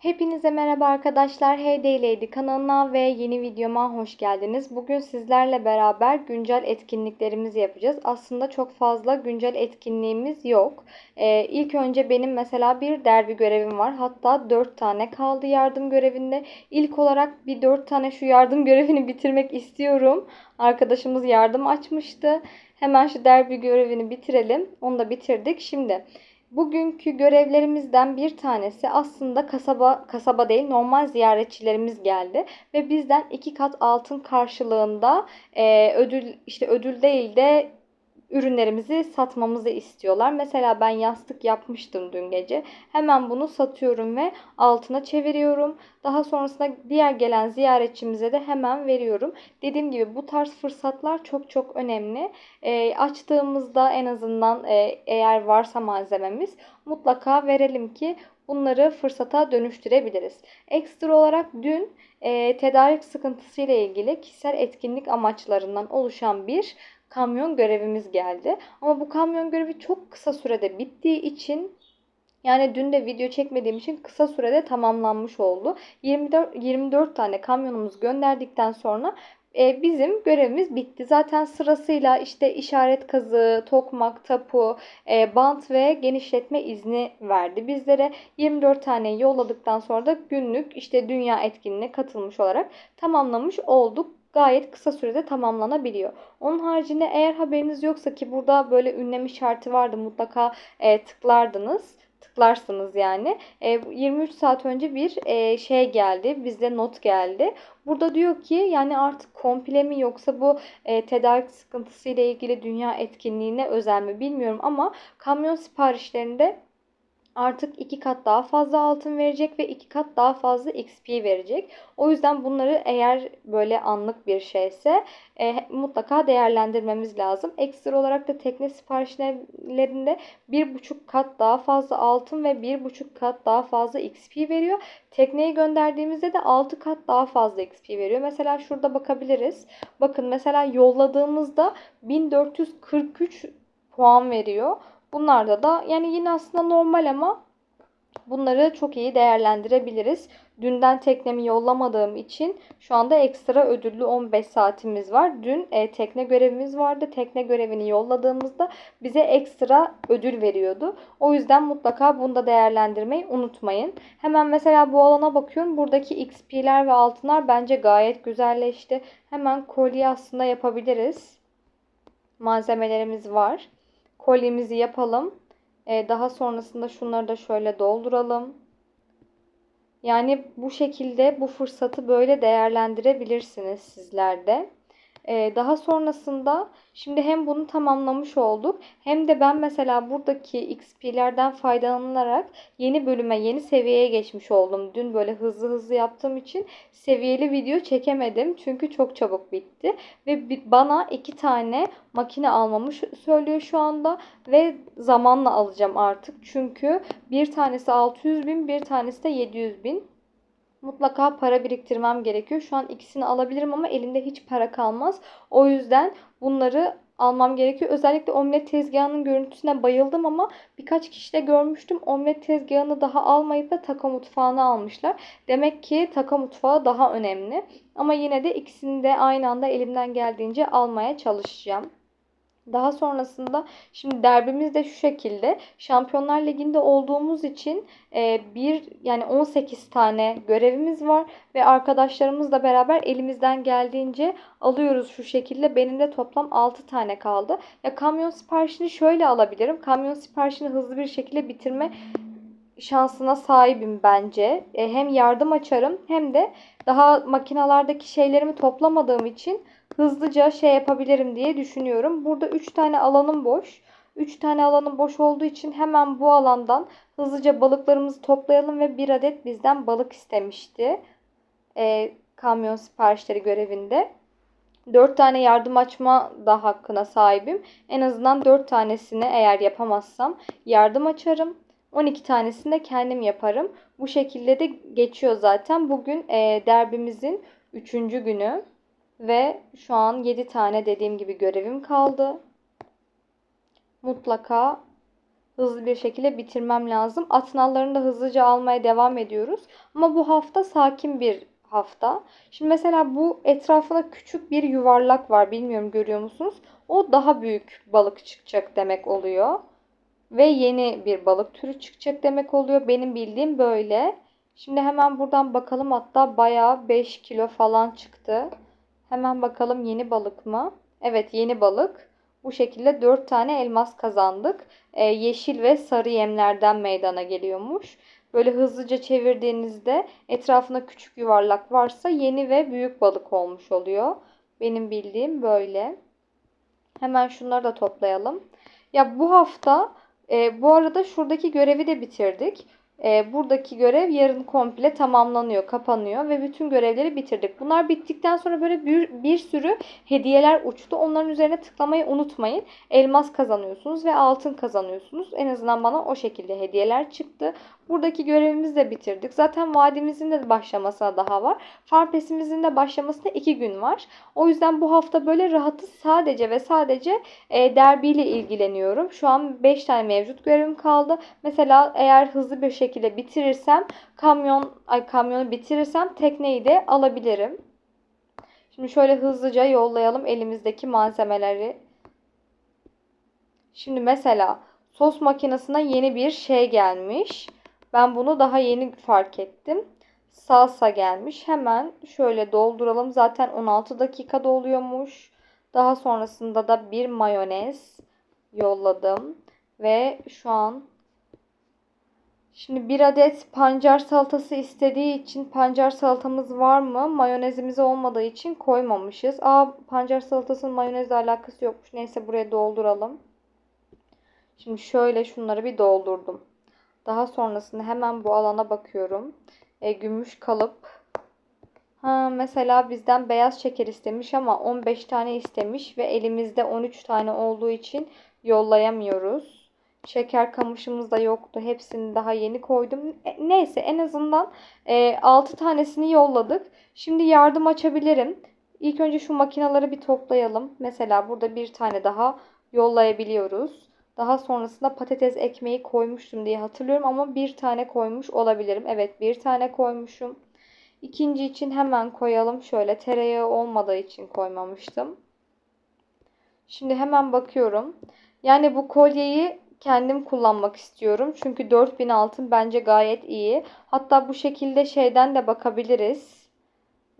Hepinize merhaba arkadaşlar. Hey Day Lady kanalına ve yeni videoma hoş geldiniz. Bugün sizlerle beraber güncel etkinliklerimizi yapacağız. Aslında çok fazla güncel etkinliğimiz yok. Ee, ilk önce benim mesela bir derbi görevim var. Hatta 4 tane kaldı yardım görevinde. İlk olarak bir 4 tane şu yardım görevini bitirmek istiyorum. Arkadaşımız yardım açmıştı. Hemen şu derbi görevini bitirelim. Onu da bitirdik. Şimdi Bugünkü görevlerimizden bir tanesi aslında kasaba kasaba değil normal ziyaretçilerimiz geldi ve bizden iki kat altın karşılığında e, ödül işte ödül değil de ürünlerimizi satmamızı istiyorlar. Mesela ben yastık yapmıştım dün gece. Hemen bunu satıyorum ve altına çeviriyorum. Daha sonrasında diğer gelen ziyaretçimize de hemen veriyorum. Dediğim gibi bu tarz fırsatlar çok çok önemli. E, açtığımızda en azından e, eğer varsa malzememiz mutlaka verelim ki bunları fırsata dönüştürebiliriz. Ekstra olarak dün e, tedarik sıkıntısı ile ilgili kişisel etkinlik amaçlarından oluşan bir kamyon görevimiz geldi. Ama bu kamyon görevi çok kısa sürede bittiği için yani dün de video çekmediğim için kısa sürede tamamlanmış oldu. 24 24 tane kamyonumuz gönderdikten sonra e, bizim görevimiz bitti. Zaten sırasıyla işte işaret kazığı, tokmak, tapu, e, bant ve genişletme izni verdi bizlere. 24 tane yolladıktan sonra da günlük işte dünya etkinliğine katılmış olarak tamamlamış olduk gayet kısa sürede tamamlanabiliyor. Onun haricinde eğer haberiniz yoksa ki burada böyle ünlem işareti vardı mutlaka e, tıklardınız tıklarsınız yani. E, 23 saat önce bir e, şey geldi. Bizde not geldi. Burada diyor ki yani artık komple mi yoksa bu e, tedarik sıkıntısı ile ilgili dünya etkinliğine özel mi bilmiyorum ama kamyon siparişlerinde artık iki kat daha fazla altın verecek ve iki kat daha fazla XP verecek. O yüzden bunları eğer böyle anlık bir şeyse e, mutlaka değerlendirmemiz lazım. Ekstra olarak da tekne siparişlerinde bir buçuk kat daha fazla altın ve bir buçuk kat daha fazla XP veriyor. Tekneyi gönderdiğimizde de 6 kat daha fazla XP veriyor. Mesela şurada bakabiliriz. Bakın mesela yolladığımızda 1443 puan veriyor. Bunlarda da yani yine aslında normal ama bunları çok iyi değerlendirebiliriz. Dünden teknemi yollamadığım için şu anda ekstra ödüllü 15 saatimiz var. Dün e, tekne görevimiz vardı. Tekne görevini yolladığımızda bize ekstra ödül veriyordu. O yüzden mutlaka bunu da değerlendirmeyi unutmayın. Hemen mesela bu alana bakıyorum. Buradaki XP'ler ve altınlar bence gayet güzelleşti. Hemen kolye aslında yapabiliriz. Malzemelerimiz var kolyemizi yapalım. Ee, daha sonrasında şunları da şöyle dolduralım. Yani bu şekilde bu fırsatı böyle değerlendirebilirsiniz sizler de. Ee, daha sonrasında şimdi hem bunu tamamlamış olduk hem de ben mesela buradaki XP'lerden faydalanarak yeni bölüme, yeni seviyeye geçmiş oldum. Dün böyle hızlı hızlı yaptığım için seviyeli video çekemedim. Çünkü çok çabuk bitti. Ve bana iki tane makine almamı söylüyor şu anda. Ve zamanla alacağım artık. Çünkü bir tanesi 600 bin, bir tanesi de 700 bin mutlaka para biriktirmem gerekiyor. Şu an ikisini alabilirim ama elimde hiç para kalmaz. O yüzden bunları almam gerekiyor. Özellikle omlet tezgahının görüntüsüne bayıldım ama birkaç kişi de görmüştüm. Omlet tezgahını daha almayıp da taka mutfağını almışlar. Demek ki taka mutfağı daha önemli. Ama yine de ikisini de aynı anda elimden geldiğince almaya çalışacağım. Daha sonrasında şimdi derbimiz de şu şekilde. Şampiyonlar Ligi'nde olduğumuz için e, bir yani 18 tane görevimiz var ve arkadaşlarımızla beraber elimizden geldiğince alıyoruz şu şekilde. Benim de toplam 6 tane kaldı. Ya kamyon siparişini şöyle alabilirim. Kamyon siparişini hızlı bir şekilde bitirme şansına sahibim bence. E, hem yardım açarım hem de daha makinalardaki şeylerimi toplamadığım için hızlıca şey yapabilirim diye düşünüyorum. Burada 3 tane alanım boş. 3 tane alanım boş olduğu için hemen bu alandan hızlıca balıklarımızı toplayalım ve bir adet bizden balık istemişti. E, kamyon siparişleri görevinde. 4 tane yardım açma da hakkına sahibim. En azından 4 tanesini eğer yapamazsam yardım açarım. 12 tanesini de kendim yaparım. Bu şekilde de geçiyor zaten. Bugün e, derbimizin 3. günü. Ve şu an 7 tane dediğim gibi görevim kaldı. Mutlaka hızlı bir şekilde bitirmem lazım. Atnallarını da hızlıca almaya devam ediyoruz. Ama bu hafta sakin bir hafta. Şimdi mesela bu etrafında küçük bir yuvarlak var. Bilmiyorum görüyor musunuz? O daha büyük balık çıkacak demek oluyor. Ve yeni bir balık türü çıkacak demek oluyor. Benim bildiğim böyle. Şimdi hemen buradan bakalım. Hatta bayağı 5 kilo falan çıktı. Hemen bakalım yeni balık mı? Evet yeni balık. Bu şekilde 4 tane elmas kazandık. Ee, yeşil ve sarı yemlerden meydana geliyormuş. Böyle hızlıca çevirdiğinizde etrafında küçük yuvarlak varsa yeni ve büyük balık olmuş oluyor. Benim bildiğim böyle. Hemen şunları da toplayalım. Ya bu hafta e, bu arada şuradaki görevi de bitirdik. E, buradaki görev yarın komple tamamlanıyor, kapanıyor ve bütün görevleri bitirdik. Bunlar bittikten sonra böyle bir, bir sürü hediyeler uçtu. Onların üzerine tıklamayı unutmayın. Elmas kazanıyorsunuz ve altın kazanıyorsunuz. En azından bana o şekilde hediyeler çıktı. Buradaki görevimizi de bitirdik. Zaten vadimizin de başlamasına daha var. Farpesimizin de başlamasına 2 gün var. O yüzden bu hafta böyle rahatız. Sadece ve sadece e, derbiyle ilgileniyorum. Şu an 5 tane mevcut görevim kaldı. Mesela eğer hızlı bir şekilde bitirirsem kamyon ay kamyonu bitirirsem tekneyi de alabilirim. Şimdi şöyle hızlıca yollayalım elimizdeki malzemeleri. Şimdi mesela sos makinesine yeni bir şey gelmiş. Ben bunu daha yeni fark ettim. Salsa gelmiş. Hemen şöyle dolduralım. Zaten 16 dakika doluyormuş. Daha sonrasında da bir mayonez yolladım. Ve şu an Şimdi bir adet pancar salatası istediği için pancar salatamız var mı? Mayonezimiz olmadığı için koymamışız. Aa pancar salatasının mayonezle alakası yokmuş. Neyse buraya dolduralım. Şimdi şöyle şunları bir doldurdum. Daha sonrasında hemen bu alana bakıyorum. E, gümüş kalıp. Ha, mesela bizden beyaz şeker istemiş ama 15 tane istemiş ve elimizde 13 tane olduğu için yollayamıyoruz. Şeker kamışımız da yoktu. Hepsini daha yeni koydum. E, neyse en azından e, 6 tanesini yolladık. Şimdi yardım açabilirim. İlk önce şu makinaları bir toplayalım. Mesela burada bir tane daha yollayabiliyoruz. Daha sonrasında patates ekmeği koymuştum diye hatırlıyorum ama bir tane koymuş olabilirim. Evet bir tane koymuşum. İkinci için hemen koyalım. Şöyle tereyağı olmadığı için koymamıştım. Şimdi hemen bakıyorum. Yani bu kolyeyi kendim kullanmak istiyorum. Çünkü 4000 altın bence gayet iyi. Hatta bu şekilde şeyden de bakabiliriz.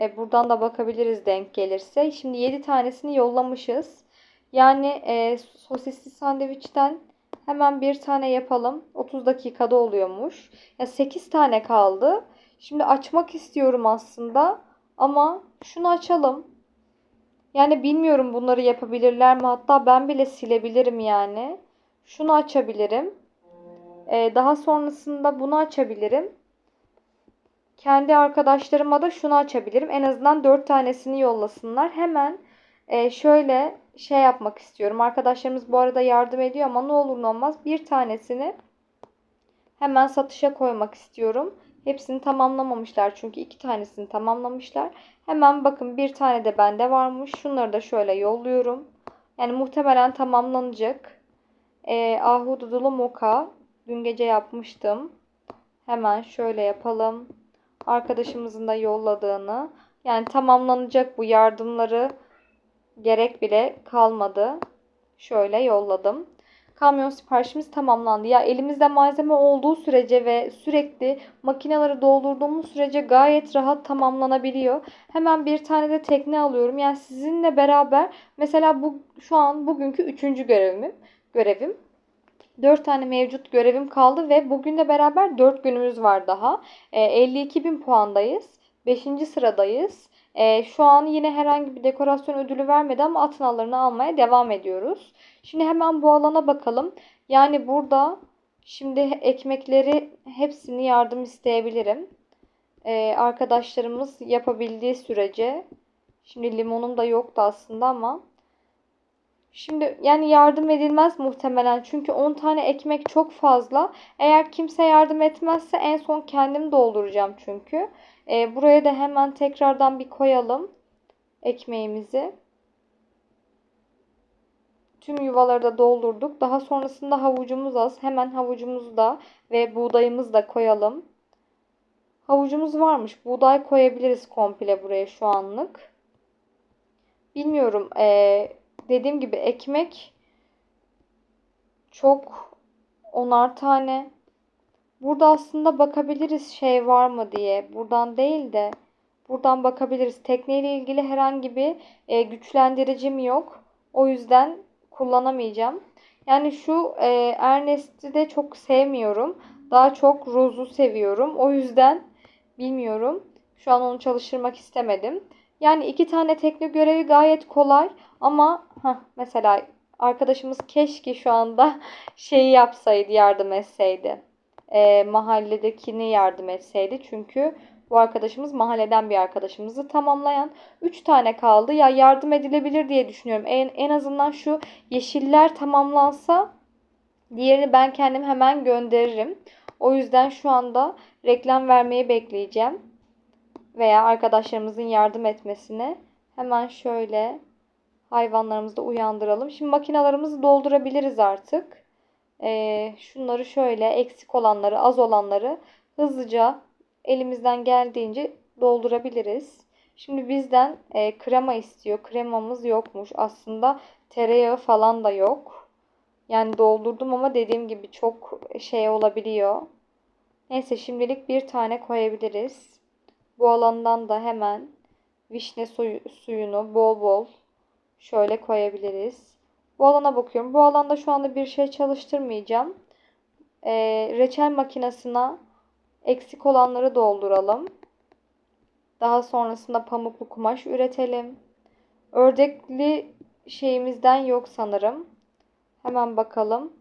E, buradan da bakabiliriz denk gelirse. Şimdi 7 tanesini yollamışız. Yani e, sosisli sandviçten hemen bir tane yapalım. 30 dakikada oluyormuş. Ya 8 tane kaldı. Şimdi açmak istiyorum aslında. Ama şunu açalım. Yani bilmiyorum bunları yapabilirler mi? Hatta ben bile silebilirim yani. Şunu açabilirim. Ee, daha sonrasında bunu açabilirim. Kendi arkadaşlarıma da şunu açabilirim. En azından 4 tanesini yollasınlar. Hemen e, şöyle şey yapmak istiyorum. Arkadaşlarımız bu arada yardım ediyor ama ne olur ne olmaz bir tanesini hemen satışa koymak istiyorum. Hepsini tamamlamamışlar çünkü iki tanesini tamamlamışlar. Hemen bakın bir tane de bende varmış. Şunları da şöyle yolluyorum. Yani muhtemelen tamamlanacak. E, ahududulu moka. Dün gece yapmıştım. Hemen şöyle yapalım. Arkadaşımızın da yolladığını. Yani tamamlanacak bu yardımları gerek bile kalmadı. Şöyle yolladım. Kamyon siparişimiz tamamlandı. Ya elimizde malzeme olduğu sürece ve sürekli makineleri doldurduğumuz sürece gayet rahat tamamlanabiliyor. Hemen bir tane de tekne alıyorum. Yani sizinle beraber mesela bu şu an bugünkü üçüncü görevim. Görevim. 4 tane mevcut görevim kaldı ve bugünle beraber 4 günümüz var daha. E, 52 bin puandayız. 5. sıradayız. E, şu an yine herhangi bir dekorasyon ödülü vermedi ama atnalarını almaya devam ediyoruz. Şimdi hemen bu alana bakalım. Yani burada şimdi ekmekleri hepsini yardım isteyebilirim. E, arkadaşlarımız yapabildiği sürece. Şimdi limonum da yoktu aslında ama Şimdi yani yardım edilmez muhtemelen. Çünkü 10 tane ekmek çok fazla. Eğer kimse yardım etmezse en son kendim dolduracağım çünkü. Ee, buraya da hemen tekrardan bir koyalım ekmeğimizi. Tüm yuvaları da doldurduk. Daha sonrasında havucumuz az. Hemen havucumuzu da ve buğdayımızı da koyalım. Havucumuz varmış. Buğday koyabiliriz komple buraya şu anlık. Bilmiyorum. Ee, dediğim gibi ekmek çok onar tane. Burada aslında bakabiliriz şey var mı diye. Buradan değil de buradan bakabiliriz. Tekneyle ilgili herhangi bir e, güçlendiricim yok. O yüzden kullanamayacağım. Yani şu e, Ernest'i de çok sevmiyorum. Daha çok Rose'u seviyorum. O yüzden bilmiyorum. Şu an onu çalıştırmak istemedim. Yani iki tane tekne görevi gayet kolay. Ama heh, mesela arkadaşımız keşke şu anda şeyi yapsaydı, yardım etseydi. E, mahalledekini yardım etseydi. Çünkü bu arkadaşımız mahalleden bir arkadaşımızı tamamlayan 3 tane kaldı. Ya yardım edilebilir diye düşünüyorum. En, en azından şu yeşiller tamamlansa diğerini ben kendim hemen gönderirim. O yüzden şu anda reklam vermeyi bekleyeceğim. Veya arkadaşlarımızın yardım etmesine. Hemen şöyle hayvanlarımızı uyandıralım. Şimdi makinalarımızı doldurabiliriz artık. Ee, şunları şöyle eksik olanları, az olanları hızlıca elimizden geldiğince doldurabiliriz. Şimdi bizden e, krema istiyor. Kremamız yokmuş. Aslında tereyağı falan da yok. Yani doldurdum ama dediğim gibi çok şey olabiliyor. Neyse şimdilik bir tane koyabiliriz. Bu alandan da hemen vişne suyu, suyunu bol bol şöyle koyabiliriz. Bu alana bakıyorum. Bu alanda şu anda bir şey çalıştırmayacağım. E, reçel makinesine eksik olanları dolduralım. Daha sonrasında pamuklu kumaş üretelim. Ördekli şeyimizden yok sanırım. Hemen bakalım.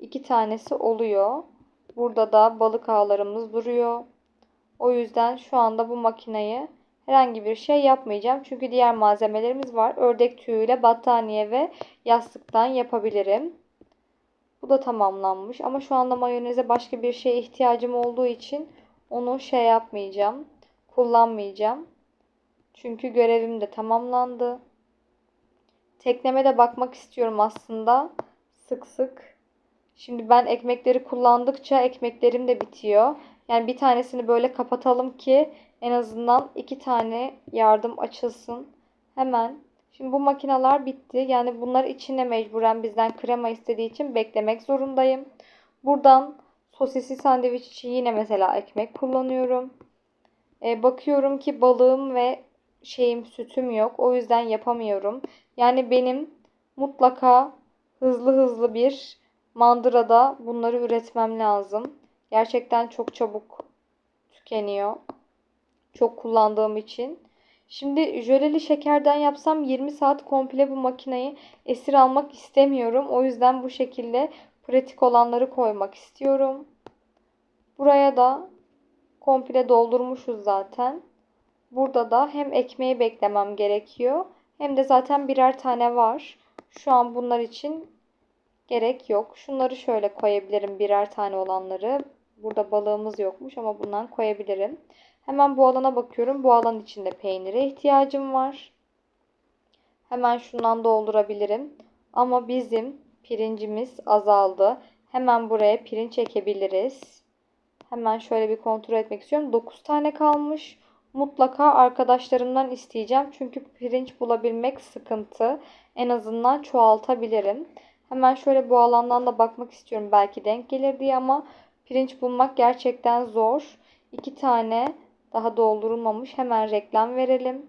İki tanesi oluyor. Burada da balık ağlarımız duruyor. O yüzden şu anda bu makineyi herhangi bir şey yapmayacağım. Çünkü diğer malzemelerimiz var. Ördek tüyüyle battaniye ve yastıktan yapabilirim. Bu da tamamlanmış. Ama şu anda mayoneze başka bir şeye ihtiyacım olduğu için onu şey yapmayacağım. Kullanmayacağım. Çünkü görevim de tamamlandı. Tekneme de bakmak istiyorum aslında. Sık sık. Şimdi ben ekmekleri kullandıkça ekmeklerim de bitiyor. Yani bir tanesini böyle kapatalım ki en azından iki tane yardım açılsın. Hemen. Şimdi bu makineler bitti. Yani bunlar içine mecburen bizden krema istediği için beklemek zorundayım. Buradan sosisli sandviç için yine mesela ekmek kullanıyorum. E, bakıyorum ki balığım ve şeyim sütüm yok. O yüzden yapamıyorum. Yani benim mutlaka hızlı hızlı bir mandırada bunları üretmem lazım. Gerçekten çok çabuk tükeniyor. Çok kullandığım için. Şimdi jöleli şekerden yapsam 20 saat komple bu makineyi esir almak istemiyorum. O yüzden bu şekilde pratik olanları koymak istiyorum. Buraya da komple doldurmuşuz zaten. Burada da hem ekmeği beklemem gerekiyor hem de zaten birer tane var. Şu an bunlar için gerek yok. Şunları şöyle koyabilirim birer tane olanları. Burada balığımız yokmuş ama bundan koyabilirim. Hemen bu alana bakıyorum. Bu alan içinde peynire ihtiyacım var. Hemen şundan doldurabilirim. Ama bizim pirincimiz azaldı. Hemen buraya pirinç ekebiliriz. Hemen şöyle bir kontrol etmek istiyorum. 9 tane kalmış. Mutlaka arkadaşlarımdan isteyeceğim. Çünkü pirinç bulabilmek sıkıntı. En azından çoğaltabilirim. Hemen şöyle bu alandan da bakmak istiyorum. Belki denk gelir diye ama pirinç bulmak gerçekten zor. 2 tane daha doldurulmamış. Hemen reklam verelim.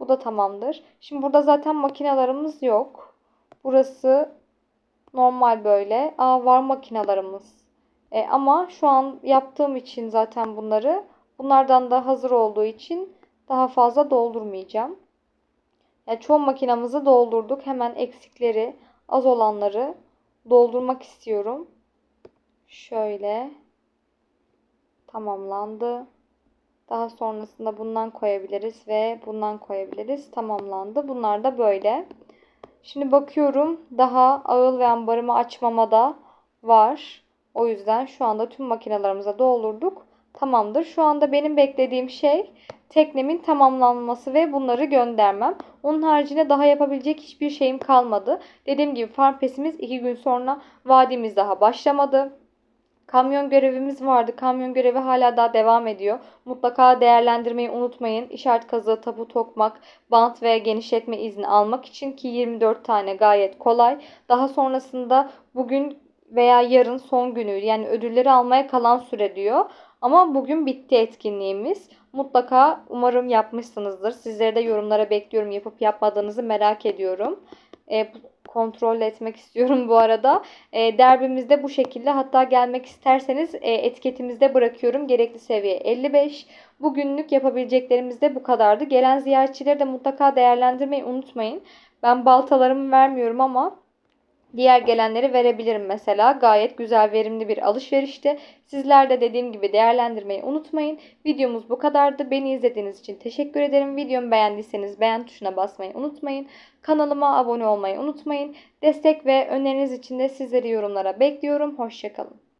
Bu da tamamdır. Şimdi burada zaten makinalarımız yok. Burası normal böyle. Aa var makinalarımız. E, ama şu an yaptığım için zaten bunları bunlardan da hazır olduğu için daha fazla doldurmayacağım. Yani çoğu makinamızı doldurduk. Hemen eksikleri az olanları doldurmak istiyorum. Şöyle tamamlandı. Daha sonrasında bundan koyabiliriz ve bundan koyabiliriz. Tamamlandı. Bunlar da böyle. Şimdi bakıyorum daha ağıl ve ambarımı açmamada var. O yüzden şu anda tüm makinalarımıza doldurduk. Tamamdır. Şu anda benim beklediğim şey teknemin tamamlanması ve bunları göndermem. Onun haricinde daha yapabilecek hiçbir şeyim kalmadı. Dediğim gibi farm pesimiz 2 gün sonra vadimiz daha başlamadı. Kamyon görevimiz vardı. Kamyon görevi hala daha devam ediyor. Mutlaka değerlendirmeyi unutmayın. İşaret kazığı, tapu tokmak, bant ve genişletme izni almak için ki 24 tane gayet kolay. Daha sonrasında bugün veya yarın son günü yani ödülleri almaya kalan süre diyor. Ama bugün bitti etkinliğimiz. Mutlaka umarım yapmışsınızdır. Sizleri de yorumlara bekliyorum. Yapıp yapmadığınızı merak ediyorum. E, kontrol etmek istiyorum bu arada. E, derbimizde bu şekilde. Hatta gelmek isterseniz e, etiketimizde bırakıyorum. Gerekli seviye 55. Bugünlük yapabileceklerimiz de bu kadardı. Gelen ziyaretçileri de mutlaka değerlendirmeyi unutmayın. Ben baltalarımı vermiyorum ama diğer gelenleri verebilirim mesela. Gayet güzel, verimli bir alışverişti. Sizler de dediğim gibi değerlendirmeyi unutmayın. Videomuz bu kadardı. Beni izlediğiniz için teşekkür ederim. Videomu beğendiyseniz beğen tuşuna basmayı unutmayın. Kanalıma abone olmayı unutmayın. Destek ve öneriniz için de sizleri yorumlara bekliyorum. Hoşçakalın.